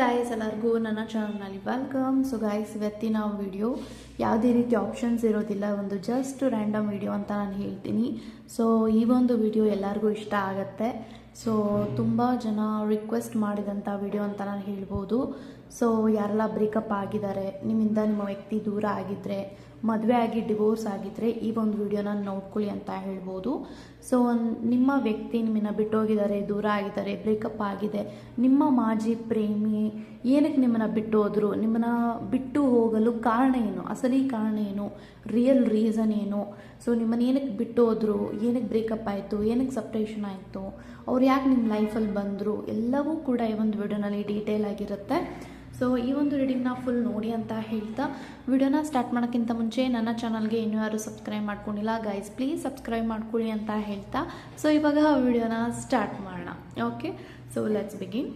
Guys ಎಲ್ಲರಿಗೂ ನನ್ನ ಚಾನಲ್ನಲ್ಲಿ ವೆಲ್ಕಮ್ ಸೊ ಗಾಯಸ್ ಇವತ್ತಿನ ವಿಡಿಯೋ ಯಾವುದೇ ರೀತಿ ಆಪ್ಷನ್ಸ್ ಇರೋದಿಲ್ಲ, ಒಂದು ಜಸ್ಟ್ ರ್ಯಾಂಡಮ್ ವಿಡಿಯೋ ಅಂತ ನಾನು ಹೇಳ್ತೀನಿ. ಸೊ ಈ ಒಂದು ವಿಡಿಯೋ ಎಲ್ಲರಿಗೂ ಇಷ್ಟ ಆಗುತ್ತೆ. ಸೊ ತುಂಬ ಜನ ರಿಕ್ವೆಸ್ಟ್ ಮಾಡಿದಂಥ ವಿಡಿಯೋ ಅಂತ ನಾನು ಹೇಳ್ಬೋದು. ಸೊ ಯಾರೆಲ್ಲ ಬ್ರೇಕಪ್ ಆಗಿದ್ದಾರೆ, ನಿಮ್ಮಿಂದ ನಿಮ್ಮ ವ್ಯಕ್ತಿ ದೂರ ಆಗಿದ್ದರೆ ಮದುವೆ ಆಗಿ ಡಿವೋರ್ಸ್ ಆಗಿದ್ದರೆ ಈ ಒಂದು ವಿಡಿಯೋನ ನೋಡ್ಕೊಳ್ಳಿ ಅಂತ ಹೇಳ್ಬೋದು. ಸೊ ನಿಮ್ಮ ವ್ಯಕ್ತಿ ನಿಮ್ಮನ್ನು ಬಿಟ್ಟೋಗಿದ್ದಾರೆ, ದೂರ ಆಗಿದ್ದಾರೆ ಬ್ರೇಕಪ್ ಆಗಿದೆ, ನಿಮ್ಮ ಮಾಜಿ ಪ್ರೇಮಿ ಏನಕ್ಕೆ ನಿಮ್ಮನ್ನು ಬಿಟ್ಟು ಹೋದರು ನಿಮ್ಮನ್ನು ಬಿಟ್ಟು ಹೋಗಲು ಕಾರಣ ಏನು, ಅಸಲಿ ಕಾರಣ ಏನು ರಿಯಲ್ ರೀಸನ್ ಏನು? ಸೊ ನಿಮ್ಮನ್ನು ಏನಕ್ಕೆ ಬಿಟ್ಟು ಹೋದರು ಏನಕ್ಕೆ ಬ್ರೇಕಪ್ ಆಯಿತು, ಏನಕ್ಕೆ ಸಪ್ರೇಷನ್ ಆಯಿತು, ಅವ್ರು ಯಾಕೆ ನಿಮ್ಮ ಲೈಫಲ್ಲಿ ಬಂದರು, ಎಲ್ಲವೂ ಕೂಡ ಈ ಒಂದು ವಿಡಿಯೋನಲ್ಲಿ ಡೀಟೇಲ್ ಆಗಿರುತ್ತೆ. ಸೊ ಈ ಒಂದು ರೀಡಿಂಗ್ನ ಫುಲ್ ನೋಡಿ ಅಂತ ಹೇಳ್ತಾ ವಿಡಿಯೋನ ಸ್ಟಾರ್ಟ್ ಮಾಡೋಕ್ಕಿಂತ ಮುಂಚೆ ನನ್ನ ಚಾನಲ್ಗೆ ಇನ್ನೂ ಯಾರು ಸಬ್ಸ್ಕ್ರೈಬ್ ಮಾಡ್ಕೊಂಡಿಲ್ಲ ಗೈಸ್ ಪ್ಲೀಸ್ ಸಬ್ಸ್ಕ್ರೈಬ್ ಮಾಡ್ಕೊಳ್ಳಿ ಅಂತ ಹೇಳ್ತಾ. ಸೊ ಇವಾಗ ವಿಡಿಯೋನ ಸ್ಟಾರ್ಟ್ ಮಾಡೋಣ. Okay so let's begin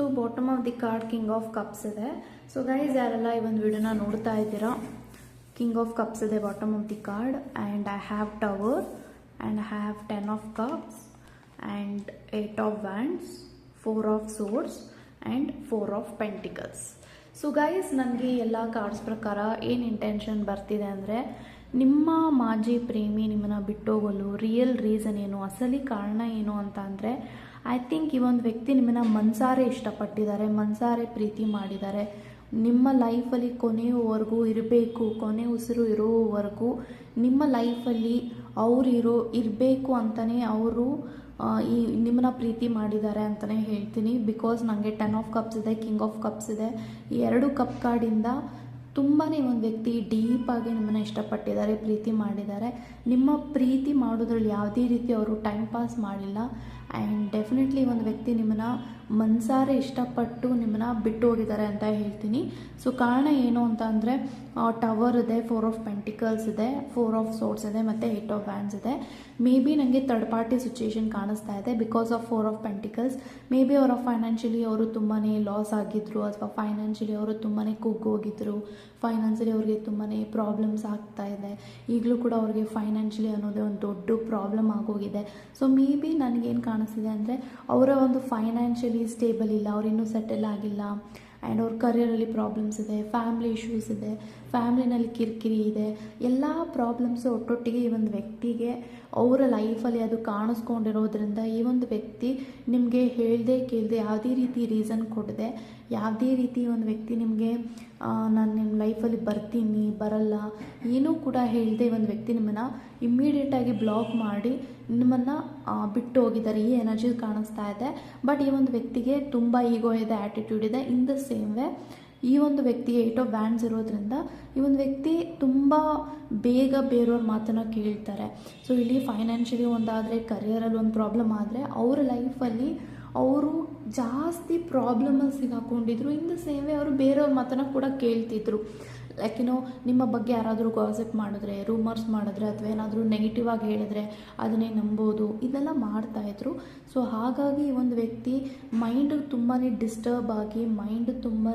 so bottom of the card king of cups ಇದೆ. ಸೊ ಗೈಸ್ ಯಾರೆಲ್ಲ ಈ ಒಂದು ವಿಡಿಯೋನ ನೋಡ್ತಾ ಇದ್ದೀರಾ? ಕಿಂಗ್ ಆಫ್ ಕಪ್ಸ್ ಇದೆ bottom of the card and I have tower and I have ten of cups and eight of wands four of swords and four of pentacles so guys ನನಗೆ ಎಲ್ಲ cards ಪ್ರಕಾರ ಏನು intention ಬರ್ತಿದೆ ಅಂದರೆ ನಿಮ್ಮ ಮಾಜಿ ಪ್ರೇಮಿ ನಿಮ್ಮನ್ನು ಬಿಟ್ಟೋಗಲು ರಿಯಲ್ ರೀಸನ್ ಏನು, ಅಸಲಿ ಕಾರಣ ಏನು ಅಂತ ಅಂದರೆ ಐ ಥಿಂಕ್ ಈ ಒಂದು ವ್ಯಕ್ತಿ ನಿಮ್ಮನ್ನು ಮನ್ಸಾರೆ ಇಷ್ಟಪಟ್ಟಿದ್ದಾರೆ, ಮನ್ಸಾರೆ ಪ್ರೀತಿ ಮಾಡಿದ್ದಾರೆ. ನಿಮ್ಮ ಲೈಫಲ್ಲಿ ಕೊನೆಯವರೆಗೂ ಇರಬೇಕು, ಕೊನೆ ಉಸಿರು ಇರೋವರೆಗೂ ನಿಮ್ಮ ಲೈಫಲ್ಲಿ ಅವರು ಇರೋ, ಇರಬೇಕು ಅಂತಲೇ ಅವರು ಈ ನಿಮ್ಮನ್ನ ಪ್ರೀತಿ ಮಾಡಿದ್ದಾರೆ ಅಂತಲೇ ಹೇಳ್ತೀನಿ. ಬಿಕಾಸ್ ನನಗೆ ಟೆನ್ ಆಫ್ ಕಪ್ಸ್ ಇದೆ ಕಿಂಗ್ ಆಫ್ ಕಪ್ಸ್ ಇದೆ. ಈ ಎರಡು ಕಪ್ ಕಾರ್ಡಿಂದ ತುಂಬಾ ಒಂದು ವ್ಯಕ್ತಿ ಡೀಪಾಗಿ ನಿಮ್ಮನ್ನು ಇಷ್ಟಪಟ್ಟಿದ್ದಾರೆ, ಪ್ರೀತಿ ಮಾಡಿದ್ದಾರೆ. ನಿಮ್ಮ ಪ್ರೀತಿ ಮಾಡೋದ್ರಲ್ಲಿ ಯಾವುದೇ ರೀತಿ ಅವರು ಟೈಮ್ ಪಾಸ್ ಮಾಡಿಲ್ಲ. ಆ್ಯಂಡ್ ಡೆಫಿನೆಟ್ಲಿ ಒಂದು ವ್ಯಕ್ತಿ ನಿಮ್ಮನ್ನು ಮನ್ಸಾರೆ ಇಷ್ಟಪಟ್ಟು ನಿಮ್ಮನ್ನು ಬಿಟ್ಟು ಹೋಗಿದ್ದಾರೆ ಅಂತ ಹೇಳ್ತೀನಿ. ಸೊ ಕಾರಣ ಏನು ಅಂತ ಅಂದರೆ ಟವರ್ ಇದೆ ಫೋರ್ ಆಫ್ ಪೆಂಟಿಕಲ್ಸ್ ಇದೆ ಫೋರ್ ಆಫ್ ಸೋರ್ಟ್ಸ್ ಇದೆ, ಮತ್ತು ಏಟ್ ಆಫ್ ಹ್ಯಾಂಡ್ಸ್ ಇದೆ. ಮೇ ಬಿ ನನಗೆ ತರ್ಡ್ ಪಾರ್ಟಿ ಸಿಚುಯೇಷನ್ ಕಾಣಿಸ್ತಾ ಇದೆ because of four of pentacles may be ಅವರ ಫೈನಾನ್ಷಿಯಲಿ ಅವರು ತುಂಬಾ ಲಾಸ್ ಆಗಿದ್ರು, ಅಥವಾ ಫೈನಾನ್ಷಿಯಲಿ ಅವರು ತುಂಬಾ ಕುಗ್ಗೋಗಿದ್ರು. ಫೈನಾನ್ಷಿಯಲಿ ಅವ್ರಿಗೆ ತುಂಬಾ ಪ್ರಾಬ್ಲಮ್ಸ್ ಆಗ್ತಾ ಇದೆ. ಈಗಲೂ ಕೂಡ ಅವ್ರಿಗೆ ಫೈನಾನ್ಷಿಯಲಿ ಅನ್ನೋದೇ ಒಂದು ದೊಡ್ಡ ಪ್ರಾಬ್ಲಮ್ ಆಗೋಗಿದೆ. ಸೊ ಮೇ ಬಿ ನನಗೇನು ಕಾಣಿಸ್ತಿದೆ ಅಂದರೆ ಅವರ ಒಂದು ಫೈನಾನ್ಷಿಯಲಿ ಸ್ಟೇಬಲ್ ಇಲ್ಲ, ಅವ್ರು ಇನ್ನೂ ಸೆಟಲ್ ಆಗಿಲ್ಲ ಆ್ಯಂಡ್ ಅವ್ರ ಕರಿಯರಲ್ಲಿ ಪ್ರಾಬ್ಲಮ್ಸ್ ಇದೆ ಫ್ಯಾಮ್ಲಿ ಇಶ್ಯೂಸ್ ಇದೆ ಫ್ಯಾಮ್ಲಿನಲ್ಲಿ ಕಿರಿಕಿರಿ ಇದೆ. ಎಲ್ಲ ಪ್ರಾಬ್ಲಮ್ಸು ಒಟ್ಟೊಟ್ಟಿಗೆ ಈ ಒಂದು ವ್ಯಕ್ತಿಗೆ ಅವರ ಲೈಫಲ್ಲಿ ಅದು ಕಾಣಿಸ್ಕೊಂಡಿರೋದ್ರಿಂದ ಈ ಒಂದು ವ್ಯಕ್ತಿ ನಿಮಗೆ ಹೇಳದೆ ಕೇಳದೆ ಯಾವುದೇ ರೀತಿ ರೀಸನ್ ಕೊಡದೆ. ಯಾವುದೇ ರೀತಿ ಒಂದು ವ್ಯಕ್ತಿ ನಿಮಗೆ ನಾನು ನಿಮ್ಮ ಲೈಫಲ್ಲಿ ಬರ್ತೀನಿ, ಬರಲ್ಲ, ಏನೂ ಕೂಡ ಹೇಳದೆ ಒಂದು ವ್ಯಕ್ತಿ ನಿಮ್ಮನ್ನು ಇಮ್ಮಿಡಿಯೇಟಾಗಿ ಬ್ಲಾಕ್ ಮಾಡಿ ನಿಮ್ಮನ್ನು ಬಿಟ್ಟು ಹೋಗಿದ್ದಾರೆ. ಈ ಎನರ್ಜಿ ಕಾಣಿಸ್ತಾ ಇದೆ. ಬಟ್ ಈ ಒಂದು ವ್ಯಕ್ತಿಗೆ ತುಂಬ ಈಗೋ ಇದೆ ಆ್ಯಟಿಟ್ಯೂಡ್ ಇದೆ. ಇನ್ ದ ಸೇಮ್ ವೇ ಈ ಒಂದು ವ್ಯಕ್ತಿಗೆ ಏಟ್ ಆಫ್ ಬ್ಯಾಂಡ್ಸ್ ಇರೋದ್ರಿಂದ ಈ ಒಂದು ವ್ಯಕ್ತಿ ತುಂಬ ಬೇಗ ಬೇರೆಯವ್ರ ಮಾತನ್ನು ಕೇಳ್ತಾರೆ. ಸೊ ಇಲ್ಲಿ ಫೈನಾನ್ಷಿಯಲಿ ಒಂದಾದರೆ ಕರಿಯರಲ್ಲಿ ಒಂದು ಪ್ರಾಬ್ಲಮ್ ಆದರೆ, ಅವರ ಲೈಫಲ್ಲಿ ಅವರು ಜಾಸ್ತಿ ಪ್ರಾಬ್ಲಮಲ್ಲಿ ಸಿಗಾಕೊಂಡಿದ್ರು. ಇನ್ ದ ಸೇಮ್ ವೇ ಅವರು ಬೇರೆಯವ್ರ ಮಾತನ್ನು ಕೂಡ ಕೇಳ್ತಿದ್ರು. ಲೈಕ್ ಏನೋ ನಿಮ್ಮ ಬಗ್ಗೆ ಯಾರಾದರೂ ಗಾಸಿಪ್ ಮಾಡಿದ್ರೆ ರೂಮರ್ಸ್ ಮಾಡಿದ್ರೆ, ಅಥವಾ ಏನಾದರೂ ನೆಗೆಟಿವ್ ಆಗಿ ಹೇಳಿದ್ರೆ ಅದನ್ನೇ ನಂಬೋದು. ಇದೆಲ್ಲ ಮಾಡ್ತಾಯಿದ್ರು ಸೊ ಹಾಗಾಗಿ ಒಂದು ವ್ಯಕ್ತಿ ಮೈಂಡ್ ತುಂಬಾ ಡಿಸ್ಟರ್ಬ್ ಆಗಿ ಮೈಂಡ್ ತುಂಬಾ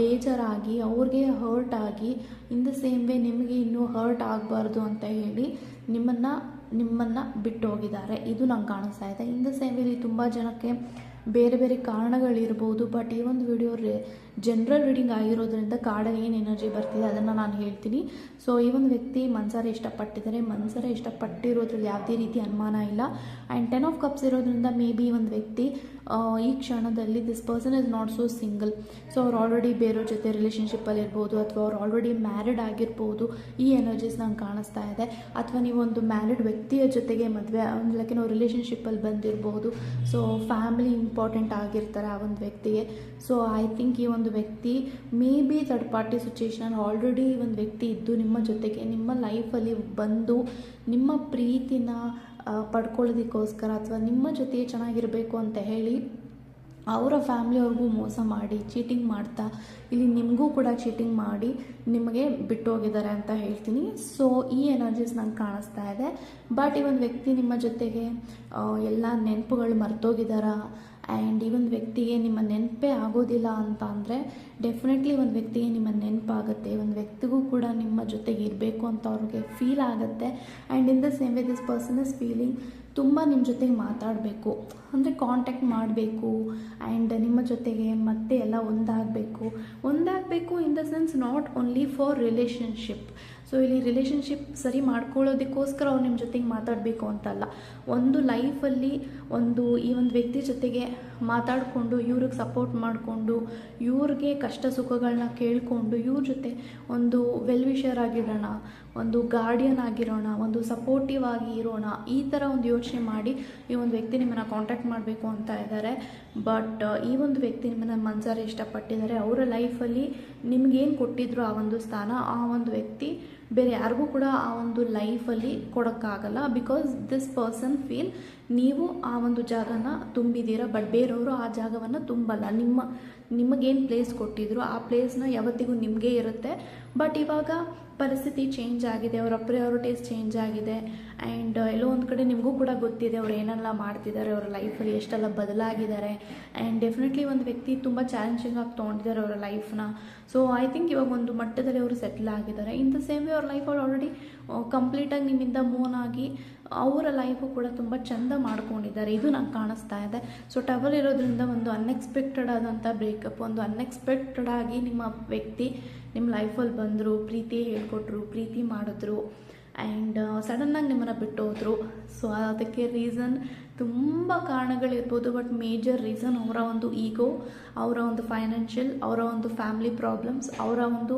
ಬೇಜಾರಾಗಿ, ಅವ್ರಿಗೆ ಹರ್ಟ್ ಆಗಿ ಇನ್ ದ ಸೇಮ್ ವೇ ನಿಮಗೆ ಇನ್ನೂ ಹರ್ಟ್ ಆಗಬಾರ್ದು ಅಂತ ಹೇಳಿ ನಿಮ್ಮನ್ನು ನಿಮ್ಮನ್ನು ಬಿಟ್ಟು ಹೋಗಿದ್ದಾರೆ. ಇದು ನಂಗೆ ಕಾಣಿಸ್ತಾ ಇದೆ. ಇನ್ ದ ಸೇಮ್ ಇಲ್ಲಿ ತುಂಬ ಜನಕ್ಕೆ ಬೇರೆ ಬೇರೆ ಕಾರಣಗಳಿರ್ಬೋದು ಬಟ್ ಈ ಒಂದು ವಿಡಿಯೋ ರೇ ಜನರಲ್ ರೀಡಿಂಗ್ ಆಗಿರೋದ್ರಿಂದ ಕಾರ್ಡಲ್ಲಿ ಏನು ಎನರ್ಜಿ ಬರ್ತಿದೆ ಅದನ್ನು ನಾನು ಹೇಳ್ತೀನಿ. ಸೊ ಈ ಒಂದು ವ್ಯಕ್ತಿ ಮನ್ಸಾರೆ ಇಷ್ಟಪಟ್ಟಿದ್ದಾರೆ. ಮನ್ಸಾರೆ ಇಷ್ಟಪಟ್ಟಿರೋದ್ರಲ್ಲಿ ಯಾವುದೇ ರೀತಿ ಅನುಮಾನ ಇಲ್ಲ. ಆ್ಯಂಡ್ ಟೆನ್ ಆಫ್ ಕಪ್ಸ್ ಇರೋದ್ರಿಂದ ಮೇ ಬಿ ಒಂದು ವ್ಯಕ್ತಿ ಈ ಕ್ಷಣದಲ್ಲಿ this person is not so single so ಅವ್ರು ಆಲ್ರೆಡಿ ಬೇರೆಯವ್ರ ಜೊತೆ ರಿಲೇಷನ್ಶಿಪ್ಪಲ್ಲಿ ಇರ್ಬೋದು ಅಥವಾ ಅವ್ರು ಆಲ್ರೆಡಿ ಮ್ಯಾರಿಡ್ ಆಗಿರ್ಬೋದು, ಈ ಎನರ್ಜೀಸ್ ನಂಗೆ ಕಾಣಿಸ್ತಾ ಇದೆ. ಅಥವಾ ನೀವೊಂದು ಮ್ಯಾರಿಡ್ ವ್ಯಕ್ತಿಯ ಜೊತೆಗೆ ಮದುವೆ ಲೈಕ್ ನಾವು ರಿಲೇಷನ್ಶಿಪ್ಪಲ್ಲಿ ಬಂದಿರ್ಬೋದು. ಸೊ ಫ್ಯಾಮಿಲಿ ಇಂಪಾರ್ಟೆಂಟ್ ಆಗಿರ್ತಾರೆ ಆ ಒಂದು ವ್ಯಕ್ತಿಗೆ. ಸೊ ಐ ಥಿಂಕ್ ಈ ಒಂದು ವ್ಯಕ್ತಿ, may be third party situation already ಒಂದು ವ್ಯಕ್ತಿ ಇದ್ದು ನಿಮ್ಮ ಜೊತೆಗೆ, ನಿಮ್ಮ ಲೈಫಲ್ಲಿ ಬಂದು ನಿಮ್ಮ ಪ್ರೀತಿನ ಪಡ್ಕೊಳ್ಳೋದಕ್ಕೋಸ್ಕರ ಅಥವಾ ನಿಮ್ಮ ಜೊತೆ ಚೆನ್ನಾಗಿರಬೇಕು ಅಂತ ಹೇಳಿ ಅವರ ಫ್ಯಾಮ್ಲಿಯವ್ರಿಗೂ ಮೋಸ ಮಾಡಿ ಚೀಟಿಂಗ್ ಮಾಡ್ತಾ, ಇಲ್ಲಿ ನಿಮಗೂ ಕೂಡ ಚೀಟಿಂಗ್ ಮಾಡಿ ನಿಮಗೆ ಬಿಟ್ಟು ಹೋಗಿದ್ದಾರೆ ಅಂತ ಹೇಳ್ತೀನಿ. ಸೊ ಈ ಎನರ್ಜೀಸ್ ನಂಗೆ ಕಾಣಿಸ್ತಾ ಇದೆ. ಬಟ್ ಈ ಒಂದು ವ್ಯಕ್ತಿ ನಿಮ್ಮ ಜೊತೆಗೆ ಎಲ್ಲ ನೆನಪುಗಳು ಮರ್ತೋಗಿದ್ದಾರಾ? ಆ್ಯಂಡ್ ಈ ಒಂದು ವ್ಯಕ್ತಿಗೆ ನಿಮ್ಮ ನೆನಪೇ ಆಗೋದಿಲ್ಲ ಅಂತ ಅಂದರೆ ಡೆಫಿನೆಟ್ಲಿ ಒಂದು ವ್ಯಕ್ತಿಗೆ ನಿಮ್ಮ ನೆನಪಾಗುತ್ತೆ. ಒಂದು ವ್ಯಕ್ತಿಗೂ ಕೂಡ ನಿಮ್ಮ ಜೊತೆಗೆ ಇರಬೇಕು ಅಂತ ಅವ್ರಿಗೆ ಫೀಲ್ ಆಗುತ್ತೆ. And in the same way this person is feeling ತುಂಬ ನಿಮ್ಮ ಜೊತೆಗೆ ಮಾತಾಡಬೇಕು. ಅಂದರೆ ಕಾಂಟ್ಯಾಕ್ಟ್ ಮಾಡಬೇಕು. ಆ್ಯಂಡ್ ನಿಮ್ಮ ಜೊತೆಗೆ ಮತ್ತೆ ಎಲ್ಲ ಒಂದಾಗಬೇಕು. ಒಂದಾಗಬೇಕು in the sense not only for relationship so ಇಲ್ಲಿ ರಿಲೇಷನ್ಶಿಪ್ ಸರಿ ಮಾಡ್ಕೊಳ್ಳೋದಕ್ಕೋಸ್ಕರ ಅವ್ರು ನಿಮ್ಮ ಜೊತೆಗೆ ಮಾತಾಡಬೇಕು ಅಂತಲ್ಲ. ಒಂದು ಲೈಫಲ್ಲಿ ಒಂದು ಈ ಒಂದು ವ್ಯಕ್ತಿ ಜೊತೆಗೆ ಮಾತಾಡಿಕೊಂಡು, ಇವ್ರಿಗೆ ಸಪೋರ್ಟ್ ಮಾಡಿಕೊಂಡು, ಇವ್ರಿಗೆ ಕಷ್ಟ ಸುಖಗಳನ್ನ ಕೇಳಿಕೊಂಡು, ಇವ್ರ ಜೊತೆ ಒಂದು ವೆಲ್ ವಿಷರ್ ಆಗಿರೋಣ, ಒಂದು ಗಾರ್ಡಿಯನ್ ಆಗಿರೋಣ, ಒಂದು ಸಪೋರ್ಟಿವ್ ಆಗಿ ಇರೋಣ, ಈ ಥರ ಒಂದು ಯೋಚನೆ ಮಾಡಿ ಈ ಒಂದು ವ್ಯಕ್ತಿ ನಿಮ್ಮನ್ನು ಕಾಂಟ್ಯಾಕ್ಟ್ ಮಾಡಬೇಕು ಅಂತ ಇದ್ದಾರೆ ಬಟ್ ಈ ಒಂದು ವ್ಯಕ್ತಿ ನಿಮ್ಮನ್ನು ಮನಸಾರೆ ಇಷ್ಟಪಟ್ಟಿದ್ದಾರೆ. ಅವರ ಲೈಫಲ್ಲಿ ನಿಮಗೇನು ಕೊಟ್ಟಿದ್ರು ಆ ಒಂದು ಸ್ಥಾನ, ಆ ಒಂದು ವ್ಯಕ್ತಿ ಬೇರೆ ಯಾರಿಗೂ ಕೂಡ ಆ ಒಂದು ಲೈಫಲ್ಲಿ ಕೊಡೋಕ್ಕಾಗಲ್ಲ ಬಿಕಾಸ್ ದಿಸ್ ಪರ್ಸನ್ ಫೀಲ್ ನೀವು ಆ ಒಂದು ಜಾಗನ ತುಂಬಿದ್ದೀರಾ? ಬಟ್ ಬೇರೆಯವರು ಆ ಜಾಗವನ್ನು ತುಂಬಲ್ಲ. ನಿಮ್ಮ, ನಿಮಗೇನು ಪ್ಲೇಸ್ ಕೊಟ್ಟಿದ್ರು, ಆ ಪ್ಲೇಸ್ನ ಯಾವತ್ತಿಗೂ ನಿಮಗೆ ಇರುತ್ತೆ. ಬಟ್ ಇವಾಗ ಪರಿಸ್ಥಿತಿ ಚೇಂಜ್ ಆಗಿದೆ, ಅವರ ಪ್ರಿಯಾರಿಟೀಸ್ ಚೇಂಜ್ ಆಗಿದೆ. ಆ್ಯಂಡ್ ಎಲ್ಲೋ ಒಂದು ಕಡೆ ನಿಮಗೂ ಕೂಡ ಗೊತ್ತಿದೆ, ಅವ್ರು ಏನೆಲ್ಲ ಮಾಡ್ತಿದ್ದಾರೆ, ಅವರ ಲೈಫಲ್ಲಿ ಎಷ್ಟೆಲ್ಲ ಬದಲಾಗಿದ್ದಾರೆ. ಆ್ಯಂಡ್ ಡೆಫಿನೆಟ್ಲಿ ಒಂದು ವ್ಯಕ್ತಿ ತುಂಬ ಚಾಲೆಂಜಿಂಗ್ ಆಗಿ ತೊಗೊಂಡಿದ್ದಾರೆ ಅವರ ಲೈಫ್ನ ಸೊ ಐ ಥಿಂಕ್ ಇವಾಗ ಒಂದು ಮಟ್ಟದಲ್ಲಿ ಅವರು ಸೆಟ್ಲ್ ಆಗಿದ್ದಾರೆ. ಇನ್ ದ ಸೇಮ್ ವೇ ಅವ್ರ ಲೈಫಲ್ಲಿ ಆಲ್ರೆಡಿ ಕಂಪ್ಲೀಟಾಗಿ ನಿಮ್ಮಿಂದ ಮೂನ್ ಆಗಿ, ಅವರ ಲೈಫು ಕೂಡ ತುಂಬ ಚೆಂದ ಮಾಡ್ಕೊಂಡಿದ್ದಾರೆ. ಇದು ನಂಗೆ ಕಾಣಿಸ್ತಾ ಇದೆ. ಸೊ ಟವಲ್ ಇರೋದ್ರಿಂದ ಒಂದು ಅನ್ಎಕ್ಸ್ಪೆಕ್ಟೆಡ್ ಆದಂಥ ಬ್ರೇಕಪ್ ಒಂದು ಅನ್ಎಕ್ಸ್ಪೆಕ್ಟೆಡ್ ಆಗಿ ನಿಮ್ಮ ವ್ಯಕ್ತಿ ನಿಮ್ಮ ಲೈಫಲ್ಲಿ ಬಂದರು, ಪ್ರೀತಿ ಹೇಳ್ಕೊಟ್ರು, ಪ್ರೀತಿ ಮಾಡಿದ್ರು. ಆ್ಯಂಡ್ ಸಡನ್ನಾಗಿ ನಿಮ್ಮನ್ನು ಬಿಟ್ಟು ಹೋದರು ಸೊ ಅದಕ್ಕೆ ರೀಸನ್ ತುಂಬ ಕಾರಣಗಳಿರ್ಬೋದು ಬಟ್ ಮೇಜರ್ ರೀಸನ್ ಅವರ ಒಂದು ಈಗೋ ಅವರ ಒಂದು ಫೈನಾನ್ಷಿಯಲ್ ಅವರ ಒಂದು ಫ್ಯಾಮಿಲಿ ಪ್ರಾಬ್ಲಮ್ಸ್ ಅವರ ಒಂದು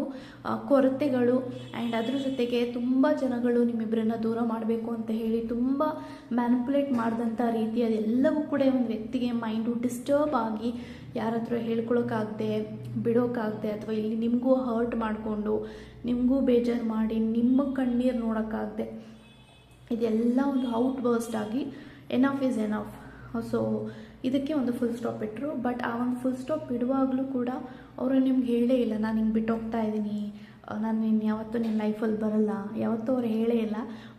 ಕೊರತೆಗಳು. ಆ್ಯಂಡ್ ಅದ್ರ ಜೊತೆಗೆ ತುಂಬ ಜನಗಳು ನಿಮ್ಮಿಬ್ಬರನ್ನ ದೂರ ಮಾಡಬೇಕು ಅಂತ ಹೇಳಿ ತುಂಬ ಮ್ಯಾನಿಪುಲೇಟ್ ಮಾಡಿದಂಥ ರೀತಿ ಅದೆಲ್ಲವೂ ಕೂಡ ಒಂದು ವ್ಯಕ್ತಿಗೆ ಮೈಂಡು ಡಿಸ್ಟರ್ಬ್ ಆಗಿ ಯಾರ ಹತ್ರ ಹೇಳ್ಕೊಳೋಕ್ಕಾಗದೆ, ಬಿಡೋಕ್ಕಾಗದೆ, ಅಥವಾ ಇಲ್ಲಿ ನಿಮಗೂ ಹರ್ಟ್ ಮಾಡಿಕೊಂಡು ನಿಮಗೂ ಬೇಜಾರು ಮಾಡಿ, ನಿಮ್ಮ ಕಣ್ಣೀರು ನೋಡೋಕ್ಕಾಗದೆ. ಇದೆಲ್ಲ ಒಂದು ಔಟ್ ಬರ್ಸ್ಟ್ ಆಗಿ ಎನಫ್ ಇಸ್ ಎನಫ್ ಸೊ ಇದಕ್ಕೆ ಒಂದು ಫುಲ್ ಸ್ಟಾಪ್ ಇಟ್ಟರು ಬಟ್ ಆ ಒಂದು ಫುಲ್ ಸ್ಟಾಪ್ ಇಡುವಾಗಲೂ ಕೂಡ ಅವರು ನಿಮ್ಗೆ ಹೇಳೇ ಇಲ್ಲ, ನಾನು ಹಿಂಗೆ ಬಿಟ್ಟು ಹೋಗ್ತಾ ಇದ್ದೀನಿ ನಾನು ಇನ್ನು ಯಾವತ್ತೂ ನಿನ್ನ ಲೈಫಲ್ಲಿ ಬರಲ್ಲ. ಯಾವತ್ತೂ ಅವ್ರು ಹೇಳೇ ಇಲ್ಲ.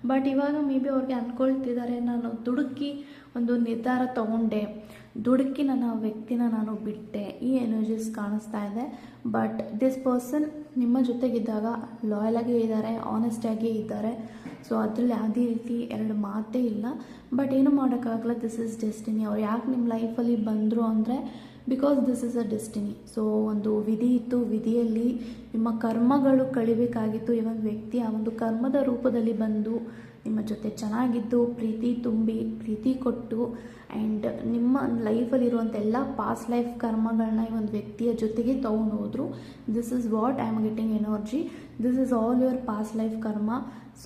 ಬಟ್ ಇವಾಗ ಮೇ ಬಿ ಅವ್ರಿಗೆ ಅಂದ್ಕೊಳ್ತಿದ್ದಾರೆ ನಾನು ದುಡುಕಿ ಒಂದು ನಿರ್ಧಾರ ತಗೊಂಡೆ. ದುಡುಕಿ ನನ್ನ ವ್ಯಕ್ತಿನ ನಾನು ಬಿಟ್ಟೆ. ಈ ಎನರ್ಜೀಸ್ ಕಾಣಿಸ್ತಾ ಇದೆ. ಬಟ್ ದಿಸ್ ಪರ್ಸನ್ ನಿಮ್ಮ ಜೊತೆಗಿದ್ದಾಗ ಆಗಿ ಇದ್ದಾರೆ ಆನೆಸ್ಟಾಗೇ ಇದ್ದಾರೆ. ಸೊ ಅದರಲ್ಲಿ ಯಾವುದೇ ರೀತಿ ಎರಡು ಮಾತೇ ಇಲ್ಲ. ಬಟ್ ಏನು ಮಾಡೋಕ್ಕಾಗಲ್ಲ ದಿಸ್ ಇಸ್ ಡೆಸ್ಟಿನಿ ಅವ್ರು ಯಾಕೆ ನಿಮ್ಮ ಲೈಫಲ್ಲಿ ಬಂದರು ಅಂದರೆ because this is a destiny so ಒಂದು ವಿಧಿ ಇತ್ತು. ವಿಧಿಯಲ್ಲಿ ನಿಮ್ಮ ಕರ್ಮಗಳು ಕಳಿಬೇಕಾಗಿತ್ತು. ಈ ಒಂದು ವ್ಯಕ್ತಿ ಆ ಒಂದು ಕರ್ಮದ ರೂಪದಲ್ಲಿ ಬಂದು ನಿಮ್ಮ ಜೊತೆ ಚೆನ್ನಾಗಿದ್ದು, ಪ್ರೀತಿ ತುಂಬಿ, ಪ್ರೀತಿ ಕೊಟ್ಟು ಆ್ಯಂಡ್ ನಿಮ್ಮ ಲೈಫಲ್ಲಿರುವಂಥ ಎಲ್ಲ ಪಾಸ್ಟ್ ಲೈಫ್ ಕರ್ಮಗಳನ್ನ ಈ ಒಂದು ವ್ಯಕ್ತಿಯ ಜೊತೆಗೆ ತೊಗೊಂಡು ಹೋದರು. This is what I am getting energy this is all your past life karma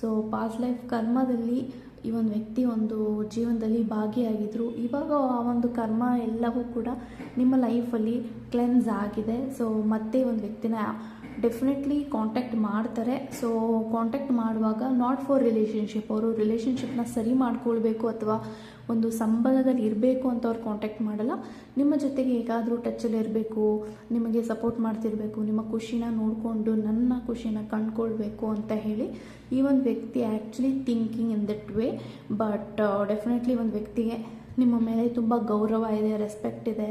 so past life ಕರ್ಮದಲ್ಲಿ ಈ ಒಂದು ವ್ಯಕ್ತಿ ಒಂದು ಜೀವನದಲ್ಲಿ ಭಾಗಿಯಾಗಿದ್ದರು ಇವಾಗ ಆ ಒಂದು ಕರ್ಮ ಎಲ್ಲವೂ ಕೂಡ ನಿಮ್ಮ ಲೈಫಲ್ಲಿ ಕ್ಲೆನ್ಸ್ ಆಗಿದೆ. ಸೊ ಮತ್ತೆ ಒಂದು ವ್ಯಕ್ತಿನ ಡೆಫಿನೆಟ್ಲಿ ಕಾಂಟ್ಯಾಕ್ಟ್ ಮಾಡ್ತಾರೆ. ಸೊ ಕಾಂಟ್ಯಾಕ್ಟ್ ಮಾಡುವಾಗ ನಾಟ್ ಫಾರ್ ರಿಲೇಷನ್ಶಿಪ್ ಅವರು ರಿಲೇಷನ್ಶಿಪ್ನ ಸರಿ ಮಾಡ್ಕೊಳ್ಬೇಕು ಅಥವಾ ಒಂದು ಸಂಬಂಧದಲ್ಲಿ ಇರಬೇಕು ಅಂತ ಅವ್ರು ಕಾಂಟ್ಯಾಕ್ಟ್ ಮಾಡಲ್ಲ. ನಿಮ್ಮ ಜೊತೆಗೆ ಹೇಗಾದರೂ ಟಚ್ಚಲ್ಲಿ ಇರಬೇಕು, ನಿಮಗೆ ಸಪೋರ್ಟ್ ಮಾಡ್ತಿರಬೇಕು, ನಿಮ್ಮ ಖುಷಿನ ನೋಡಿಕೊಂಡು ನನ್ನ ಖುಷಿನ ಕಂಡ್ಕೊಳ್ಬೇಕು ಅಂತ ಹೇಳಿ ಈ ಒಂದು ವ್ಯಕ್ತಿ actually thinking in that way but definitely ಒಂದು ವ್ಯಕ್ತಿಗೆ ನಿಮ್ಮ ಮೇಲೆ ತುಂಬ ಗೌರವ ಇದೆ ರೆಸ್ಪೆಕ್ಟ್ ಇದೆ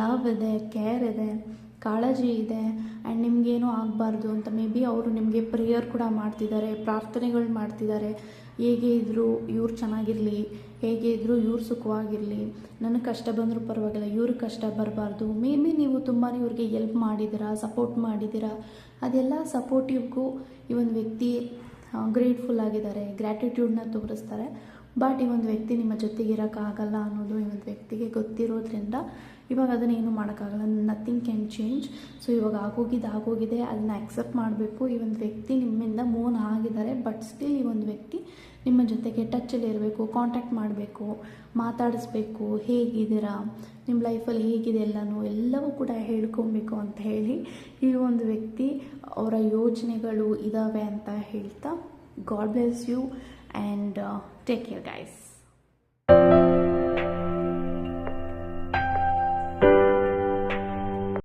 ಲವ್ ಇದೆ ಕೇರ್ ಇದೆ. ಕಾಳಜಿ ಇದೆ ಆ್ಯಂಡ್ ನಿಮಗೇನೂ ಆಗಬಾರ್ದು ಅಂತ ಮೇ ಬಿ ಅವರು ನಿಮಗೆ ಪ್ರೇಯರ್ ಕೂಡ ಮಾಡ್ತಿದ್ದಾರೆ, ಪ್ರಾರ್ಥನೆಗಳು ಮಾಡ್ತಿದ್ದಾರೆ. ಹೇಗೆ ಇದ್ದರೂ ಇವ್ರು ಚೆನ್ನಾಗಿರಲಿ, ಹೇಗೆ ಇದ್ದರೂ ಇವ್ರು ಸುಖವಾಗಿರಲಿ. ನನಗೆ ಕಷ್ಟ ಬಂದರೂ ಪರವಾಗಿಲ್ಲ ಇವ್ರಿಗೆ ಕಷ್ಟ ಬರಬಾರ್ದು. ಮೇ ಬಿ ನೀವು ತುಂಬಾ ಇವ್ರಿಗೆ ಎಲ್ಪ್ ಮಾಡಿದ್ದೀರಾ ಸಪೋರ್ಟ್ ಮಾಡಿದ್ದೀರಾ. ಅದೆಲ್ಲ ಸಪೋರ್ಟಿವ್ಗೂ ಈ ಒಂದು ವ್ಯಕ್ತಿ ಗ್ರೇಟ್ಫುಲ್ ಆಗಿದ್ದಾರೆ ಗ್ರ್ಯಾಟಿಟ್ಯೂಡ್ನ ತೋರಿಸ್ತಾರೆ. ಬಟ್ ಈ ಒಂದು ವ್ಯಕ್ತಿ ನಿಮ್ಮ ಜೊತೆಗೆ ಇರೋಕ್ಕಾಗಲ್ಲ ಅನ್ನೋದು ಈ ಒಂದು ವ್ಯಕ್ತಿಗೆ ಗೊತ್ತಿರೋದ್ರಿಂದ ಇವಾಗ ಅದನ್ನು ಏನು ಮಾಡೋಕ್ಕಾಗಲ್ಲ. ನಥಿಂಗ್ ಕ್ಯಾನ್ ಚೇಂಜ್ ಸೊ ಇವಾಗ ಆಗೋಗಿದ್ದು ಆಗೋಗಿದೆ ಅದನ್ನ ಆಕ್ಸೆಪ್ಟ್ ಮಾಡಬೇಕು. ಈ ಒಂದು ವ್ಯಕ್ತಿ ನಿಮ್ಮಿಂದ ಮೂನ್ ಆಗಿದ್ದಾರೆ ಬಟ್ ಸ್ಟಿಲ್ ಈ ಒಂದು ವ್ಯಕ್ತಿ ನಿಮ್ಮ ಜೊತೆಗೆ ಟಚ್ಚಲ್ಲಿ ಇರಬೇಕು ಕಾಂಟ್ಯಾಕ್ಟ್ ಮಾಡಬೇಕು, ಮಾತಾಡಿಸ್ಬೇಕು. ಹೇಗಿದ್ದೀರಾ? ನಿಮ್ಮ ಲೈಫಲ್ಲಿ ಹೇಗಿದೆ ಎಲ್ಲನೂ? ಎಲ್ಲವೂ ಕೂಡ ಹೇಳ್ಕೊಬೇಕು ಅಂತ ಹೇಳಿ ಈ ಒಂದು ವ್ಯಕ್ತಿ ಅವರ ಯೋಜನೆಗಳು ಇದ್ದಾವೆ ಅಂತ ಹೇಳ್ತಾ God bless you and take care guys